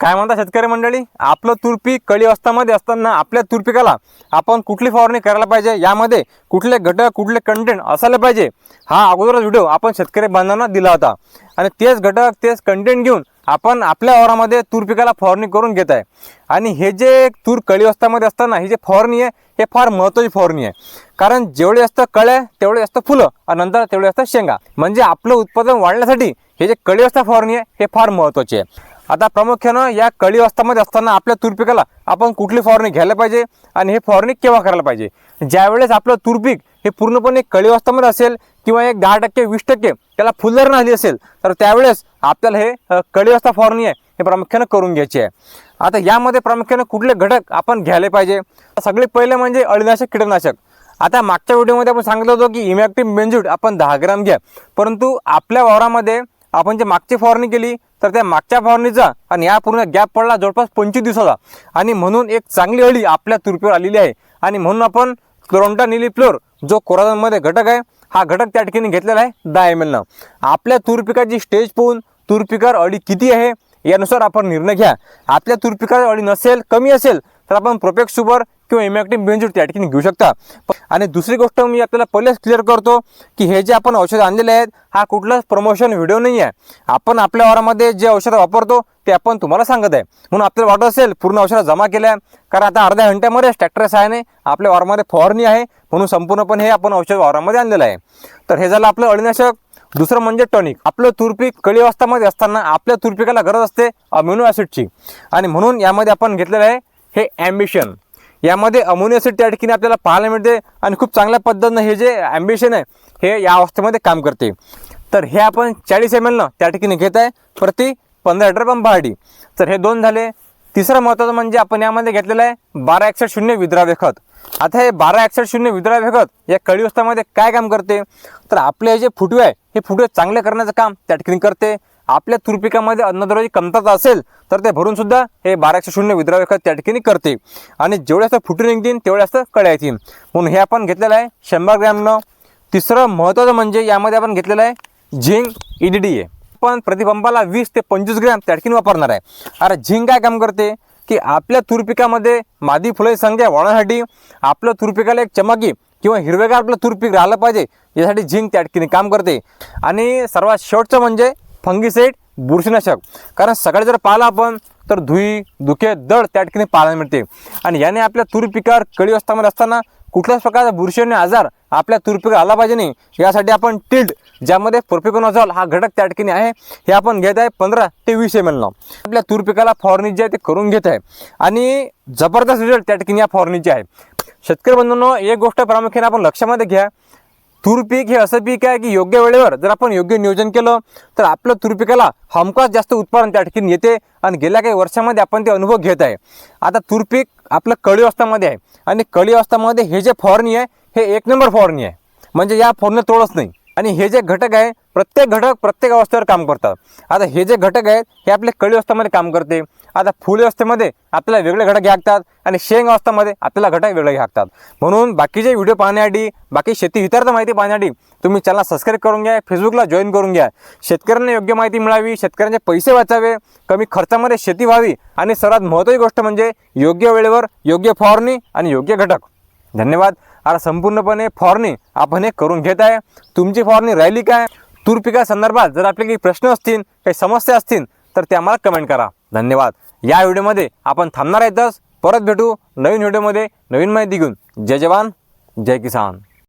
काय म्हणता शेतकरी मंडळी? आपलं तुरपीक कळी अवस्थामध्ये असताना आपल्या तुरपिकाला आपण कुठली फवारणी करायला पाहिजे? यामध्ये कुठले घटक कुठले कंटेंट असायला पाहिजे? हा अगोदरच व्हिडिओ आपण शेतकरी बांधवांना दिला होता. आणि तेच घटक तेच कंटेंट घेऊन आपण आपल्या वावरामध्ये तूर पिकाला फवारणी करून घेत आहे. आणि हे जे तूर कळी अवस्थामध्ये असताना ही जे फवारणी आहे हे फार महत्त्वाची फवारणी आहे. कारण जेवढे जास्त कळ्या तेवढे जास्त फुलं आणि नंतर तेवढे जास्त शेंगा. म्हणजे आपलं उत्पादन वाढण्यासाठी हे जे कळी अवस्था फवारणी आहे हे फार महत्त्वाचे आहे. आता प्रामुख्यानं या कळी अवस्थामध्ये असताना आपल्या तूर पिकाला आपण कुठली फवारणी घ्यायला पाहिजे आणि हे फवारणी केव्हा करायला पाहिजे? ज्यावेळेस आपलं तूर पीक हे पूर्णपणे कळी अवस्थामध्ये असेल किंवा एक दहा टक्के वीस टक्के त्याला फुलधारणा आली असेल तर त्यावेळेस आपल्याला हे कळी अवस्था फवारणी आहे हे प्रामुख्यानं करून घ्यायची आहे. आता यामध्ये प्रामुख्यानं कुठले घटक आपण घ्यायला पाहिजे? सगळे पहिले म्हणजे अळीनाशक कीटकनाशक. आता मागच्या व्हिडिओमध्ये आपण सांगितलं होतं की इमॅक्टिव्ह बेंजूट आपण दहा ग्राम घ्या. परंतु आपल्या वावरामध्ये आपण जे मागची फवारणी केली तर त्या मागच्या फवारणीचा आणि या पूर्ण गॅप पडला जवळपास पंचवीस दिवसाचा. आणि म्हणून एक चांगली अळी आपल्या तुरपीवर आलेली आहे. आणि म्हणून आपण क्लोरोंटा निलिफ्लोर जो कोराझनमध्ये घटक आहे हा घटक त्या ठिकाणी घेतलेला आहे दहा एम एलनं आपल्या तूर पिकाची स्टेज पाहून तूर पिकावर अळी किती आहे यानुसार आपण निर्णय घ्या. आपल्या तूर पिकावर अळी नसेल कमी असेल तर आपण प्रोपेक्स सुपर किंवा इमॅक्टिव्ह बेंजूट त्या ठिकाणी घेऊ शकता. आणि दुसरी गोष्ट मी आपल्याला पहिलेच क्लिअर करतो की हे जे आपण औषध आणलेले आहेत हा कुठलाच प्रमोशन व्हिडिओ नाही आहे. आपण आपल्या वारामध्ये जे औषधं वापरतो ते आपण तुम्हाला सांगत आहे. म्हणून आपल्याला वाटत असेल पूर्ण औषधं जमा केल्या कारण आता अर्ध्या घंट्यामध्ये ट्रॅक्टर सहाय्याने आपल्या वारामध्ये फवारणी आहे. म्हणून संपूर्णपणे हे आपण औषध वारामध्ये आणलेलं आहे. तर हे झालं आपलं अळीनाशक. दुसरं म्हणजे टॉनिक आपलं तुरपीक कळी अवस्थामध्ये असताना आपल्या तुरपिकाला गरज असते अम्युनो ॲसिडची आणि म्हणून यामध्ये आपण घेतलेलं आहे हे ॲम्बिशन यामध्ये अमोनिया त्या ठिकाणी आपल्याला पाहायला मिळते आणि खूप चांगल्या पद्धतीनं हे जे ॲम्बिशन आहे हे या अवस्थेमध्ये काम करते. तर हे आपण चाळीस एम एलनं त्या ठिकाणी घेत आहे. प्रति पंधरा लिटर पंपासाठी तर हे दोन झाले. तिसरं महत्त्वाचं म्हणजे आपण यामध्ये घेतलेलं आहे बारा एकसष्ट शून्य विद्राव्य खत. आता हे बारा एकसष्ट शून्य विद्राव्य खत या कळीवस्थामध्ये काय काम करते? तर आपले हे जे फुटवे आहे हे फुटवे चांगले करण्याचं काम त्या ठिकाणी करते. आपल्या तुरपिकामध्ये अन्नद्रव्याची कमतरता असेल तर ते भरून सुद्धा हे बारा एकशे शून्य विद्राव्य खत त्या ठिकाणी करते. आणि जेवढे जास्त फुटून निघतील तेवढे जास्त कळ्या येतील म्हणून हे आपण घेतलेलं आहे शंभर ग्रॅमनं. तिसरं महत्त्वाचं म्हणजे यामध्ये आपण घेतलेलं आहे झिंक ई डी आहे आपण प्रतिपंपाला वीस ते पंचवीस ग्रॅम त्या ठिकाणी वापरणार आहे. अरे झिंक काय काम करते? की आपल्या तुरपिकामध्ये मादी फुलाची संख्या वाढवण्यासाठी आपलं तुरपिकाला एक चमकी किंवा हिरवेगार आपलं तुरपीक राहिलं पाहिजे यासाठी झिंक त्या ठिकाणी काम करते. आणि सर्वात शेवटचं म्हणजे फंगिसाईड बुरशीनाशक. कारण सकाळी जर पाहिलं आपण तर धुई धुके दड त्या ठिकाणी पाहायला मिळते. आणि याने आपल्या तूर पिकावर कळी अवस्थामध्ये असताना कुठल्याच प्रकारचा बुरशीने आजार आपल्या तूर आला पाहिजे नाही. यासाठी आपण टिल्ड ज्यामध्ये प्रोपिकोनॉझॉल हा घटक त्या ठिकाणी आहे हे आपण घेत आहे पंधरा ते वीस एम एलनं आपल्या तूर पिकाला जे आहे ते करून घेत आहे. आणि जबरदस्त रिझल्ट त्या ठिकाणी या फवारणीचे आहे. शेतकरी बंधूंनो एक गोष्ट प्रामुख्याने आपण लक्षामध्ये घ्या. तूर पीक हे असं पीक आहे की योग्य वेळेवर जर आपण योग्य नियोजन केलं तर आपलं तूर पिकाला हमखास जास्त उत्पादन त्या ठिकाणी येते आणि गेल्या काही वर्षामध्ये आपण ते अनुभव घेत आहे. आता तूर पीक आपलं कळी अवस्थामध्ये आहे आणि कळी अवस्थामध्ये हे जे फवारणी आहे हे एक नंबर फवारणी आहे. म्हणजे या फवारणी तोडच नाही. आणि हे जे घटक आहे प्रत्येक घटक प्रत्येक अवस्थेवर काम करतात. आता हे जे घटक आहेत हे आपले कळी अवस्थेमध्ये काम करते. आता फुल अवस्थेमध्ये आपल्याला वेगळे घटक घ्यागतात आणि शेंग अवस्थेमध्ये आपल्याला घटक वेगळे घ्यागतात म्हणून बाकीचे व्हिडिओ पाहण्यासाठी बाकी शेती हितार्थ माहिती पाहण्यासाठी तुम्ही चॅनल सबस्क्राईब करून घ्या फेसबुकला जॉईन करून घ्या. शेतकऱ्यांना योग्य माहिती मिळावी शेतकऱ्यांचे पैसे वाचावे कमी खर्चामध्ये शेती व्हावी आणि सर्वात महत्त्वाची गोष्ट म्हणजे योग्य वेळेवर योग्य फवारणी आणि योग्य घटक. धन्यवाद. आता संपूर्णपणे फॉरनी आपण हे करून घेत आहे. तुमची फॉरनी राहिली काय? तूर पिकासंदर्भात जर आपले काही प्रश्न असतील काही समस्या असतील तर ते आम्हाला कमेंट करा. धन्यवाद. या व्हिडिओमध्ये आपण थांबणार आहेतच परत भेटू नवीन व्हिडिओमध्ये नवीन माहिती घेऊन. जय जवान जय किसान.